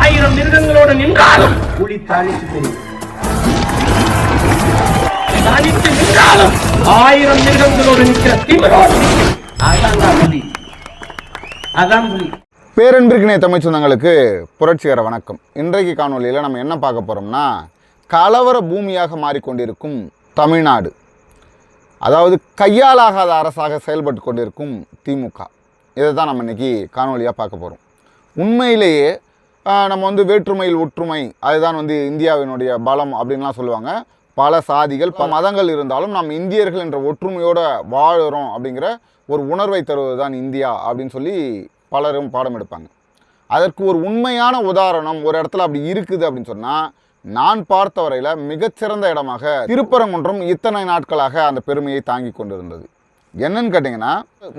ஆயிரம் மிருகங்களோடு நின்றாலும் புலி தனித்து தெரியும் தனித்து நின்றாலும் ஆயிரம் மிருகங்களோடு நிற்கிற திமிரோடு நிற்கும். அதான் புலி. அதான் புலி. பேரன்பிற்கிணைய தமிழ் சொந்தங்களுக்கு புரட்சிகர வணக்கம். இன்றைக்கு காணொளியில் நம்ம என்ன பார்க்க போகிறோம்னா கலவர பூமியாக மாறிக்கொண்டிருக்கும் தமிழ்நாடு. அதாவது கையாலாகாத அரசாக செயல்பட்டு கொண்டிருக்கும் திமுக. இதை தான் நம்ம இன்னைக்கு காணொளியாக பார்க்க போகிறோம் உண்மையிலேயே நம்ம வந்து வேற்றுமையில் ஒற்றுமை அதுதான் வந்து இந்தியாவினுடைய பலம் அப்படின்லாம் சொல்லுவாங்க. பல சாதிகள் பல மதங்கள் இருந்தாலும் நாம் இந்தியர்கள் என்ற ஒற்றுமையோடு வாழுறோம் அப்படிங்கிற ஒரு உணர்வை தருவது தான் இந்தியா அப்படின்னு சொல்லி பலரும் பாடம் எடுப்பாங்க. அதற்கு ஒரு உண்மையான உதாரணம் ஒரு இடத்துல அப்படி இருக்குது அப்படின்னு சொன்னால் நான் பார்த்த வரையில் மிகச்சிறந்த இடமாக திருப்பரங்குன்றம் இத்தனை நாட்களாக அந்த பெருமையை தாங்கி கொண்டிருந்தது. என்னன்னு கேட்டிங்கன்னா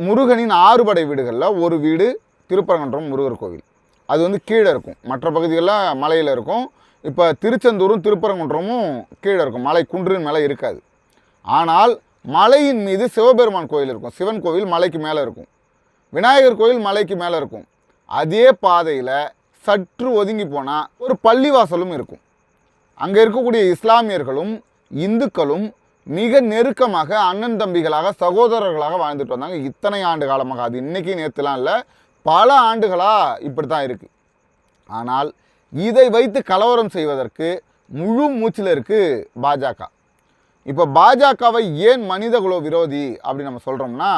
முருகனின் ஆறுபடை வீடுகளில் ஒரு வீடு திருப்பரங்குன்றம் முருகர் கோவில். அது வந்து கீழே இருக்கும். மற்ற பகுதிகளில் மலையில் இருக்கும். இப்போ திருச்செந்தூரும் திருப்பரங்குன்றமும் கீழே இருக்கும். மலை குன்றின் மேலே இருக்காது. ஆனால் மலையின் மீது சிவபெருமான் கோயில் இருக்கும். சிவன் கோவில் மலைக்கு மேலே இருக்கும். விநாயகர் கோயில் மலைக்கு மேலே இருக்கும். அதே பாதையில் சற்று ஒதுங்கி போனால் ஒரு பள்ளிவாசலும் இருக்கும். அங்கே இருக்கக்கூடிய இஸ்லாமியர்களும் இந்துக்களும் மிக நெருக்கமாக அண்ணன் தம்பிகளாக சகோதரர்களாக வாழ்ந்துட்டு வந்தாங்க. இத்தனை ஆண்டு காலமாக. அது இன்றைக்கி நேற்றுலாம் இல்லை. பல ஆண்டுகளாக இப்படி தான் இருக்குது ஆனால் இதை வைத்து கலவரம் செய்வதற்கு முழு மூச்சில் இருக்குது பாஜக. இப்போ பாஜகவை ஏன் மனிதகுல விரோதி அப்படி நம்ம சொல்கிறோம்னா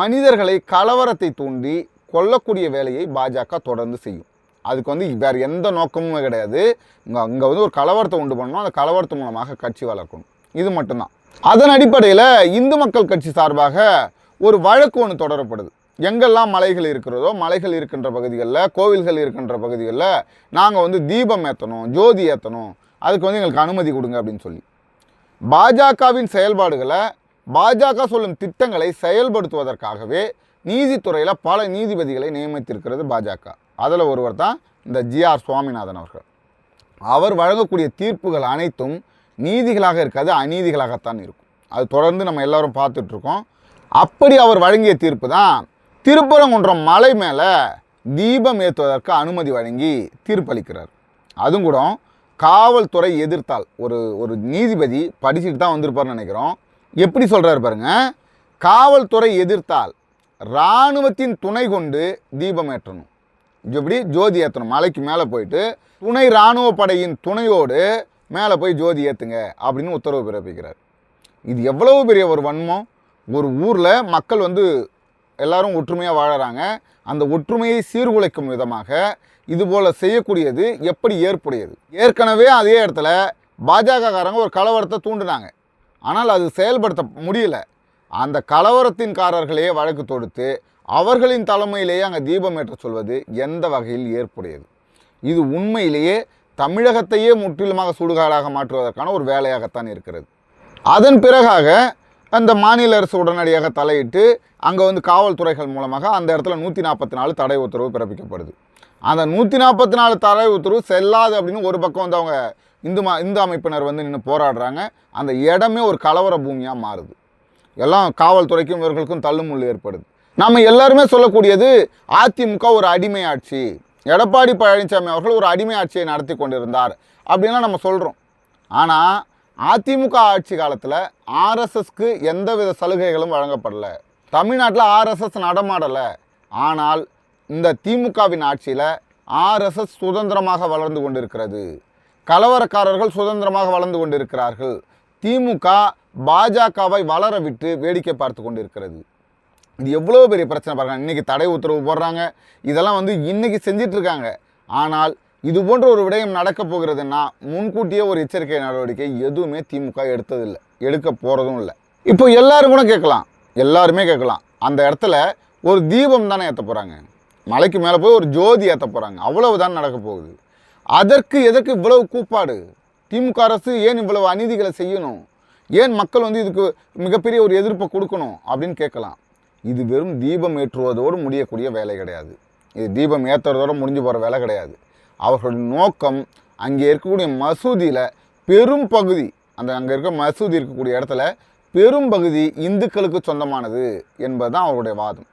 மனிதர்களை கலவரத்தை தூண்டி கொல்லக்கூடிய வேலையை பாஜக தொடர்ந்து செய்யும். அதுக்கு வந்து வேறு எந்த நோக்கமும் கிடையாது. இங்கே அங்கே வந்து ஒரு கலவரத்தை உண்டு பண்ணணும். அந்த கலவரத்து மூலமாக கட்சி வளர்க்கணும். இது மட்டும்தான். அதன் அடிப்படையில் இந்து மக்கள் கட்சி சார்பாக ஒரு வழக்கு ஒன்று தொடரப்படுது. எங்கெல்லாம் மலைகள் இருக்கிறதோ மலைகள் இருக்கின்ற பகுதிகளில் கோவில்கள் இருக்கின்ற பகுதிகளில் நாங்கள் வந்து தீபம் ஏற்றணும் ஜோதி ஏற்றணும் அதுக்கு வந்து எங்களுக்கு அனுமதி கொடுங்க அப்படின்னு சொல்லி. பாஜகவின் செயல்பாடுகளை பாஜக சொல்லும் திட்டங்களை செயல்படுத்துவதற்காகவே நீதித்துறையில் பல நீதிபதிகளை நியமித்திருக்கிறது பாஜக. அதில் ஒருவர் தான் இந்த ஜிஆர் சுவாமிநாதன் அவர்கள். அவர் வழங்கக்கூடிய தீர்ப்புகள் அனைத்தும் நீதிகளாக இருக்காது அநீதிகளாகத்தான் இருக்கும். அது தொடர்ந்து நம்ம எல்லாரும் பார்த்துட்ருக்கோம் அப்படி அவர் வழங்கிய தீர்ப்பு தான் திருப்பரங்குன்றம் மலை மேலே தீபம் ஏற்றுவதற்கு அனுமதி வழங்கி தீர்ப்பளிக்கிறார். அதுவும் கூட காவல்துறை எதிர்த்தால் ஒரு ஒரு நீதிபதி படிச்சுட்டு தான் வந்திருப்பார்னு நினைக்கிறோம். எப்படி சொல்கிறாரு பாருங்க காவல்துறை எதிர்த்தால் இராணுவத்தின் துணை கொண்டு தீபம் ஏற்றணும். எப்படி? ஜோதி ஏற்றணும் மலைக்கு மேலே போயிட்டு துணை இராணுவ படையின் துணையோடு மேலே போய் ஜோதி ஏற்றுங்க அப்படின்னு உத்தரவு பிறப்பிக்கிறார். இது எவ்வளவு பெரிய ஒரு வன்மம்? ஒரு ஊரில் மக்கள் வந்து எல்லாரும் ஒற்றுமையாக வாழறாங்க. அந்த ஒற்றுமையை சீர்குலைக்கும் விதமாக இதுபோல் செய்யக்கூடியது எப்படி ஏற்புடையது? ஏற்கனவே அதே இடத்துல பாஜகக்காரங்க ஒரு கலவரத்தை தூண்டினாங்க. ஆனால் அது செயல்படுத்த முடியல. அந்த கலவரத்தின்காரர்களே வழக்கு தொடுத்து அவர்களின் தலைமையிலேயே அங்கே தீபம் ஏற்ற சொல்வது எந்த வகையில் ஏற்புடையது? இது உண்மையிலேயே தமிழகத்தையே முற்றிலுமாக சுடுகாடாக மாற்றுவதற்கான ஒரு வேலையாகத்தான் இருக்கிறது. அதன் பிறகாக அந்த மாநில அரசு உடனடியாக தலையிட்டு அங்கே வந்து காவல்துறைகள் மூலமாக அந்த இடத்துல நூற்றி நாற்பத்தி நாலு தடை உத்தரவு பிறப்பிக்கப்படுது. அந்த நூற்றி நாற்பத்தி நாலு தடை உத்தரவு செல்லாது அப்படின்னு ஒரு பக்கம் வந்து அவங்க இந்து மா இந்து அமைப்பினர் வந்து நின்று போராடுறாங்க. அந்த இடமே ஒரு கலவர பூமியாக மாறுது. எல்லாம் காவல்துறைக்கும் இவர்களுக்கும் தள்ளுமுள்ளு ஏற்படுது. நம்ம எல்லாருமே சொல்லக்கூடியது அதிமுக ஒரு அடிமை ஆட்சி எடப்பாடி பழனிசாமி அவர்கள் ஒரு அடிமை ஆட்சியை நடத்தி கொண்டிருந்தார் அப்படின்லாம் நம்ம சொல்கிறோம் ஆனால் அதிமுக ஆட்சி காலத்தில் ஆர்எஸ்எஸ்க்கு எந்தவித சலுகைகளும் வழங்கப்படல. தமிழ்நாட்டில் ஆர்எஸ்எஸ் நடமாடலை. ஆனால் இந்த திமுகவின் ஆட்சியில் ஆர்எஸ்எஸ் சுதந்திரமாக வளர்ந்து கொண்டிருக்கிறது. கலவரக்காரர்கள் சுதந்திரமாக வளர்ந்து கொண்டிருக்கிறார்கள். திமுக பாஜகவை வளர விட்டு வேடிக்கை பார்த்து கொண்டிருக்கிறது. இது எவ்வளோ பெரிய பிரச்சனை பாருங்க. இன்றைக்கி தடை உத்தரவு போடுறாங்க. இதெல்லாம் வந்து இன்றைக்கி செஞ்சிட்ருக்காங்க ஆனால் இது போன்ற ஒரு விடயம் நடக்க போகிறதுன்னா முன்கூட்டியே ஒரு எச்சரிக்கை நடவடிக்கை எதுவுமே திமுக எடுத்ததில்லை எடுக்க போகிறதும் இல்லை. இப்போ எல்லாரும் கூட கேட்கலாம் எல்லாருமே கேட்கலாம். அந்த இடத்துல ஒரு தீபம் தானே ஏற்ற போகிறாங்க மலைக்கு மேலே போய் ஒரு ஜோதி ஏற்ற போகிறாங்க அவ்வளவுதான் நடக்க போகுது. அதற்கு எதற்கு இவ்வளவு கூப்பாடு? திமுக அரசு ஏன் இவ்வளவு அநீதிகளை செய்யணும்? ஏன் மக்கள் வந்து இதுக்கு மிகப்பெரிய ஒரு எதிர்ப்பை கொடுக்கணும் அப்படின்னு கேட்கலாம். இது வெறும் தீபம் ஏற்றுவதோடு முடியக்கூடிய வேலை கிடையாது. இது தீபம் ஏற்றுறதோடு முடிஞ்சு போகிற வேலை கிடையாது. அவர்களுடைய நோக்கம் அங்கே இருக்கக்கூடிய மசூதியில் பெரும் பகுதி அந்த அங்கே இருக்க மசூதி இருக்கக்கூடிய இடத்துல பெரும் பகுதி இந்துக்களுக்கு சொந்தமானது என்பது தான் அவருடைய வாதம்.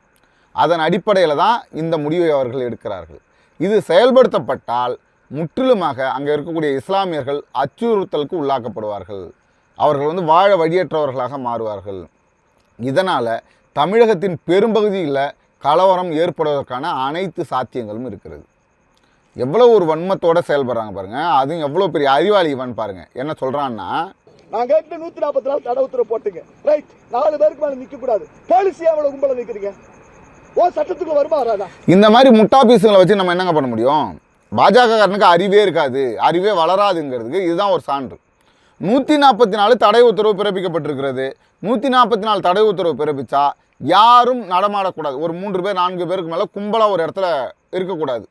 அதன் அடிப்படையில் தான் இந்த முடிவை அவர்கள் எடுக்கிறார்கள். இது செயல்படுத்தப்பட்டால் முற்றிலுமாக அங்கே இருக்கக்கூடிய இஸ்லாமியர்கள் அச்சுறுத்தலுக்கு உள்ளாக்கப்படுவார்கள். அவர்கள் வந்து வாழ வழியற்றவர்களாக மாறுவார்கள். இதனால் தமிழகத்தின் பெரும்பகுதியில் கலவரம் ஏற்படுவதற்கான அனைத்து சாத்தியங்களும் இருக்கிறது. எவ்வளோ ஒரு வன்மத்தோட செயல்படுறாங்க பாருங்க. அதுவும் எவ்வளோ பெரிய அறிவாளி இவன் பாருங்க. என்ன சொல்றான்னா நான் கேட்டு நூத்தி நாற்பத்தி நாலு தடை உத்தரவு போட்டுங்க. ரைட் நாலு பேருக்கு மேல நிக்க கூடாது. போலீஸ் எவ்வளவு கும்பல நிக்கிறீங்க? ஓ சட்டத்துக்குள்ள வருமா வராதா? இந்த மாதிரி முட்டா பீஸுங்களை வச்சு நம்ம என்னங்க பண்ண முடியும்? பாஜக காரனுக்கு அறிவே இருக்காது. அறிவே வளராதுங்கிறதுக்கு இதுதான் ஒரு சான்று. நூற்றி நாற்பத்தி நாலு தடை உத்தரவு பிறப்பிக்கப்பட்டிருக்கிறது. நூற்றி நாற்பத்தி நாலு தடை உத்தரவு பிறப்பிச்சா யாரும் நடமாடக்கூடாது. ஒரு மூன்று பேர் நான்கு பேருக்கு மேலே கும்பலாக ஒரு இடத்துல இருக்கக்கூடாது.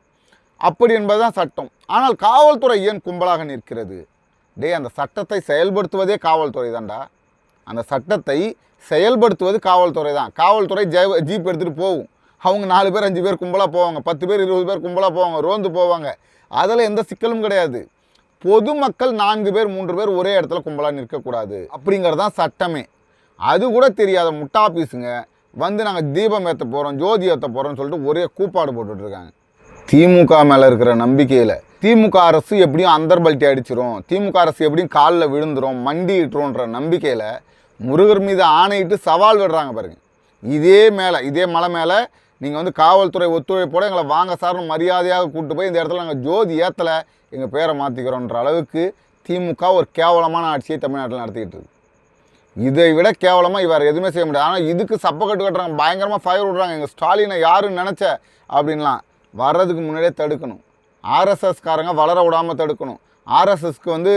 அப்படி என்பதுதான் சட்டம். ஆனால் காவல்துறை ஏன் கும்பலாக நிற்கிறது? டே அந்த சட்டத்தை செயல்படுத்துவதே காவல்துறை தான்டா. அந்த சட்டத்தை செயல்படுத்துவது காவல்துறை தான். காவல்துறை ஜெ- ஜீப் எடுத்துகிட்டு போகும். அவங்க நாலு பேர் அஞ்சு பேர் கும்பலாக போவாங்க. பத்து பேர் இருபது பேர் கும்பலாக போவாங்க. ரோந்து போவாங்க. அதில் எந்த சிக்கலும் கிடையாது. பொதுமக்கள் நான்கு பேர் மூன்று பேர் ஒரே இடத்துல கும்பலாக நிற்கக்கூடாது. அப்படிங்கிறது தான் சட்டமே. அது கூட தெரியாத முட்டாபீஸுங்க வந்து நாங்கள் தீபம் ஏற்ற போகிறோம் ஜோதி ஏற்ற போகிறோம்னு சொல்லிட்டு ஒரே கூப்பாடு போட்டுட்டு இருக்காங்க. திமுக மேலே இருக்கிற நம்பிக்கையில் திமுக அரசு எப்படியும் அந்தர்பல்ட்டி அடிச்சிரும் திமுக அரசு எப்படியும் காலில் விழுந்துரும் மண்டிட்டுருன்ற நம்பிக்கையில் முருகர் மீது ஆணையிட்டு சவால் விடுறாங்க பாருங்கள் இதே மேலே இதே மலை மேலே நீங்கள் வந்து காவல்துறை ஒத்துழைப்போட எங்களை வாங்க சார்னு மரியாதையாக கூப்பிட்டு போய் இந்த இடத்துல நாங்கள் ஜோதி ஏற்றலை எங்கள் பேரை மாற்றிக்கிறோன்ற அளவுக்கு திமுக ஒரு கேவலமான ஆட்சியை தமிழ்நாட்டில் நடத்திக்கிட்டு இருக்கு. இதை விட கேவலமாக இவர் எதுவுமே செய்ய முடியாது. ஆனால் இதுக்கு சப்ப கட்டு கட்டுறாங்க. பயங்கரமாக ஃபயர் விடுறாங்க. எங்கள் ஸ்டாலினை யாருன்னு நினச்ச அப்படின்லாம் வர்றதுக்கு முன்னாடியே தடுக்கணும். ஆர்எஸ்எஸ்காரங்க வளர விடாமல் தடுக்கணும். ஆர்எஸ்எஸ்க்கு வந்து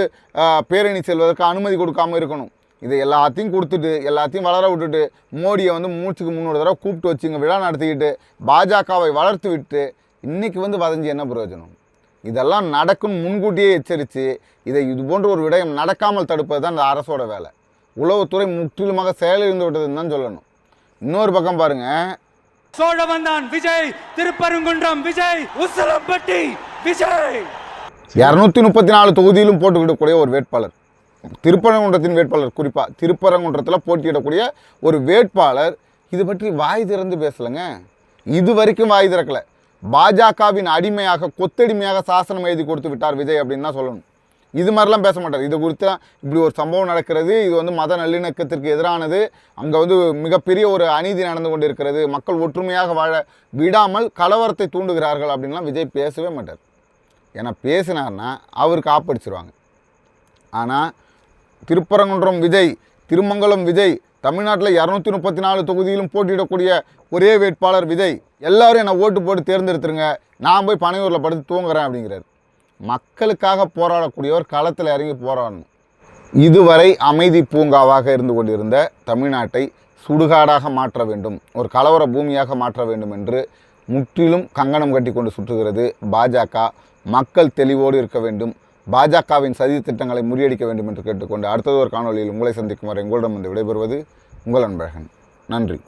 பேரணி செல்வதற்கு அனுமதி கொடுக்காம இருக்கணும். இதை எல்லாத்தையும் கொடுத்துட்டு எல்லாத்தையும் வளர விட்டுட்டு மோடியை வந்து மூச்சுக்கு முன்னூறு தடவை கூப்பிட்டு வச்சுங்க விழா நடத்திக்கிட்டு பாஜகவை வளர்த்து விட்டு இன்றைக்கி வந்து வதஞ்சி என்ன பிரயோஜனம்? இதெல்லாம் நடக்கும்னு முன்கூட்டியே எச்சரித்து இதை இது போன்ற ஒரு விடயம் நடக்காமல் தடுப்பது தான் இந்த அரசோட வேலை. உளவுத்துறை முற்றிலுமாக செயலிழந்து விட்டதுன்னு தான் சொல்லணும். இன்னொரு பக்கம் பாருங்கள் சோழவந்தான் விஜய் திருப்பரங்குன்றம் விஜய் உசலம்பட்டி விஜய். இரநூத்தி முப்பத்தி நாலு தொகுதியிலும் போட்டுக்கிடக்கூடிய ஒரு வேட்பாளர். திருப்பரங்குன்றத்தின் வேட்பாளர் குறிப்பாக திருப்பரங்குன்றத்தில் போட்டியிடக்கூடிய ஒரு வேட்பாளர். இது பற்றி வாய் திறந்து பேசலைங்க. இது வரைக்கும் வாய் திறக்கல. பாஜகவின் அடிமையாக கொத்தடிமையாக சாசனம் எழுதி கொடுத்து விட்டார் விஜய் அப்படின்னு தான் சொல்லணும். இது மாதிரிலாம் பேச மாட்டார். இது குறித்து இப்படி ஒரு சம்பவம் நடக்கிறது இது வந்து மத நல்லிணக்கத்திற்கு எதிரானது அங்கே வந்து மிகப்பெரிய ஒரு அநீதி நடந்து கொண்டு இருக்கிறது மக்கள் ஒற்றுமையாக வாழ விடாமல் கலவரத்தை தூண்டுகிறார்கள் அப்படின்லாம் விஜய் பேசவே மாட்டார். ஏன்னா பேசினார்னா அவருக்கு ஆப்படிச்சிருவாங்க. ஆனால் திருப்பரங்குன்றம் விஜய் திருமங்கலம் விஜய் தமிழ்நாட்டில் இரநூத்தி முப்பத்தி நாலு தொகுதியிலும் போட்டியிடக்கூடிய ஒரே வேட்பாளர் விஜய் எல்லாரும் என்னை ஓட்டு போட்டு தேர்ந்தெடுத்துருங்க நான் போய் பனையூரில் படுத்து தூங்குறேன் அப்படிங்கிறார். மக்களுக்காக போராடக்கூடியவர் களத்தில் இறங்கி போராடணும். இதுவரை அமைதி பூங்காவாக இருந்து கொண்டிருந்த தமிழ்நாட்டை சுடுகாடாக மாற்ற வேண்டும் ஒரு கலவர பூமியாக மாற்ற வேண்டும் என்று முற்றிலும் கங்கணம் கட்டி கொண்டு சுற்றுகிறது பாஜக. மக்கள் தெளிவோடு இருக்க வேண்டும் பாஜகவின் சதி திட்டங்களை முறியடிக்க வேண்டும் என்று கேட்டுக்கொண்டு அடுத்தது ஒரு காணொளியில் உங்களை சந்திக்கும் வரை உங்களிடம் வந்து விடைபெறுவது உங்கள் அன்பழகன். நன்றி.